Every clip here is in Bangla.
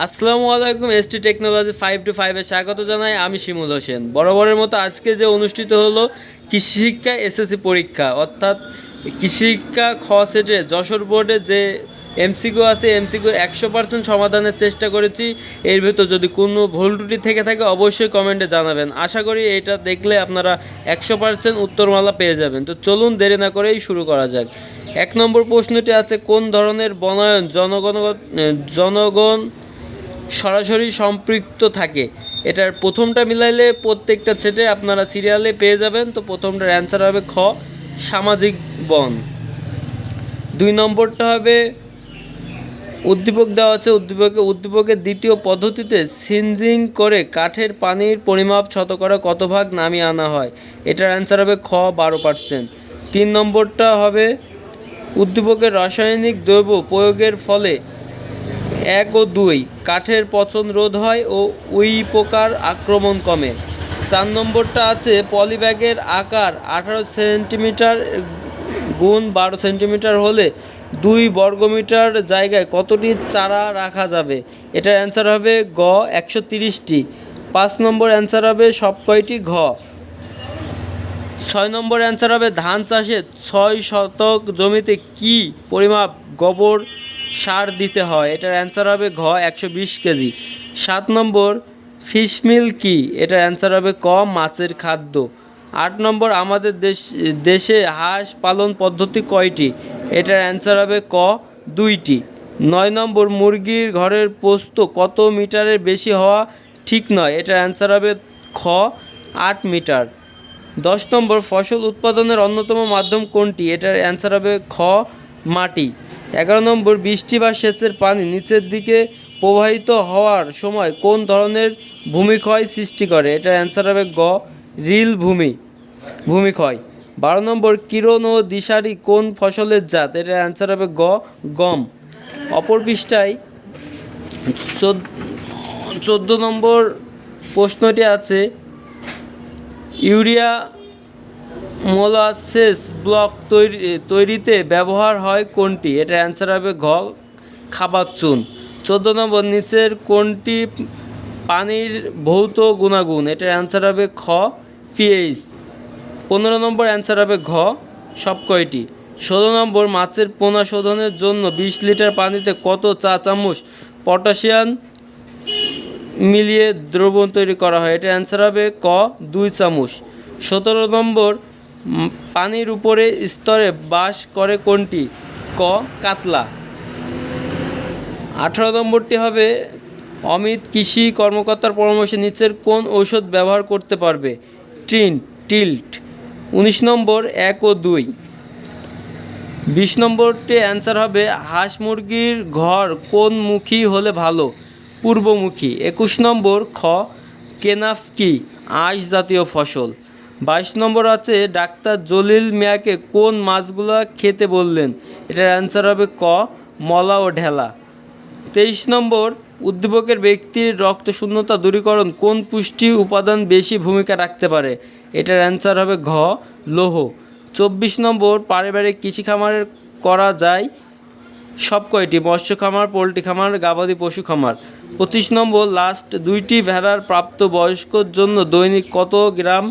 আসসালামু আলাইকুম এসটি টেকনোলজি ফাইভ টু ফাইভে স্বাগত জানাই। আমি শিমুল হোসেন। বরাবরের মতো আজকে যে অনুষ্ঠিত হলো কৃষি শিক্ষা এসএসসি পরীক্ষা, অর্থাৎ কৃষি শিক্ষা খ সেটে যশোর বোর্ডে যে এমসিকিউ আছে এমসিকিউ একশো পার্সেন্ট সমাধানের চেষ্টা করেছি। এর ভেতর যদি কোনো ভুল ত্রুটি থেকে থাকে, অবশ্যই কমেন্টে জানাবেন। আশা করি এটা দেখলে আপনারা একশো পার্সেন্ট উত্তরমালা পেয়ে যাবেন। তো চলুন দেরি না করেই শুরু করা যাক। এক নম্বর প্রশ্নটি আছে, কোন ধরনের বনায়ন জনগণ জনগণ সরাসরি সম্পৃক্ত থাকে। এটার প্রথমটা মিলাইলে প্রত্যেকটা সেটে আপনারা সিরিয়ালে পেয়ে যাবেন। তো প্রথমটার অ্যান্সার হবে খ, সামাজিক বন। দুই নম্বরটা হবে, উদ্দীপক দেওয়া আছে। উদ্দীপকে, উদ্দীপকের দ্বিতীয় পদ্ধতিতে সিনজিং করে কাঠের পানির পরিমাপ শতকরা কত ভাগ নামিয়ে আনা হয়? এটার অ্যান্সার হবে খ, বারো পার্সেন্ট তিন নম্বরটা হবে, উদ্দীপকের রাসায়নিক দ্রব্য প্রয়োগের ফলে এক ও দুই। কাঠের পচন রোধ হয় ও উই পোকার আক্রমণ কমে। চার নম্বরটা আছে পলিব্যাগের আকার আঠারো সেন্টিমিটার গুণ বারো সেন্টিমিটার হলে দুই বর্গমিটার জায়গায় কতটি চারা রাখা যাবে? এটার অ্যান্সার হবে গ, একশো তিরিশটি। পাঁচ নম্বর অ্যান্সার হবে সব কয়টি ঘ? ছয় নম্বর অ্যান্সার হবে ধান চাষে ছয় শতক জমিতে কি পরিমাপ গোবর সার দিতে হয়। এটার অ্যান্সার হবে ঘ, একশো বিশ কেজি। সাত নম্বর ফিশমিল কি? এটার অ্যান্সার হবে ক, মাছের খাদ্য। আট নম্বর, আমাদের দেশ, দেশে হাঁস পালন পদ্ধতি কয়টি? এটার অ্যান্সার হবে ক, দুইটি। নয় নম্বর, মুরগির ঘরের পোস্ত কত মিটারের বেশি হওয়া ঠিক নয়? এটার অ্যান্সার হবে খ, আট মিটার। দশ নম্বর, ফসল উৎপাদনের অন্যতম মাধ্যম কোনটি? এটার অ্যান্সার হবে খ, মাটি। এগারো নম্বর, বৃষ্টি বা সেচের পানি নিচের দিকে প্রবাহিত হওয়ার সময় কোন ধরনের ভূমিক্ষয় সৃষ্টি করে? এটার অ্যান্সার হবে গ, রিল ভূমি, ভূমিক্ষয়। বারো নম্বর, কিরণ ও দিশারি কোন ফসলের জাত? এটার অ্যান্সার হবে গ, গম। অপর পৃষ্ঠায় চোদ্দ নম্বর প্রশ্নটি আছে, ইউরিয়া মোলাসেস ব্লক তৈরি তৈরিতে ব্যবহার হয় কোনটি? এটা অ্যান্সার হবে ঘ, খাবার চুন। চোদ্দ নম্বর, নিচের কোনটি পানির ভৌত গুণাগুণ? এটার অ্যান্সার হবে খ পিএইচ পনেরো নম্বর অ্যান্সার হবে ঘ, সব কয়টি? ষোলো নম্বর, মাছের পোনা শোধনের জন্য বিশ লিটার পানিতে কত চা চামচ পটাশিয়াম মিলিয়ে দ্রবণ তৈরি করা হয়? এটার অ্যান্সার হবে ক, দুই চামচ। সতেরো নম্বর পানির উপরে স্তরে বাস করে কোনটি? ক, কাতলা। আঠারো নম্বরটি হবে, অমিত কৃষি কর্মকর্তার পরামর্শে নিচের কোন ঔষধ ব্যবহার করতে পারবে? ট্রিন টিল্ট। উনিশ নম্বর, এক ও দুই। বিশ নম্বরটি অ্যান্সার হবে, হাঁস মুরগির ঘর কোন মুখী হলে ভালো? পূর্বমুখী। একুশ নম্বর, খ, কেনাফ কি? আঁশ জাতীয় ফসল। বাইশ নম্বর আছে, ডাক্তার জলিল মিয়াকে কোন মাছগুলো খেতে বললেন? এটার অ্যান্সার হবে ক, মলা ও ঢেলা। তেইশ নম্বর, উদ্দীপকের ব্যক্তির রক্ত শূন্যতা দূরীকরণ কোন পুষ্টি উপাদান বেশি ভূমিকা রাখতে পারে? এটার অ্যান্সার হবে ঘ, লৌহ। চব্বিশ নম্বর, পারিবারিক কৃষি খামারের করা যায় সব কয়টি? মৎস্য খামার, পোলট্রি খামার, গাবাদি পশু খামার। পঁচিশ নম্বর লাস্ট দুইটি ভেড়ার প্রাপ্ত বয়স্কর জন্য দৈনিক কত গ্রাম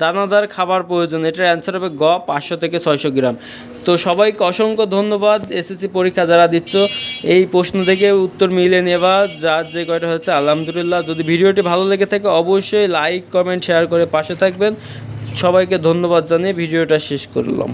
দানাদার খাবার প্রয়োজন? এটার অ্যান্সার হবে গ, পাঁচশো থেকে ছয়শো গ্রাম। তো সবাইকে অসংখ্য ধন্যবাদ এসএসসি পরীক্ষা যারা দিচ্ছ। এই প্রশ্ন থেকে উত্তর মিলে নেবা। যার যে কয়টা হচ্ছে আলহামদুলিল্লাহ। যদি ভিডিওটি ভালো লেগে থাকে, অবশ্যই লাইক কমেন্ট শেয়ার করে পাশে থাকবেন। সবাইকে ধন্যবাদ জানিয়ে ভিডিওটা শেষ করলাম।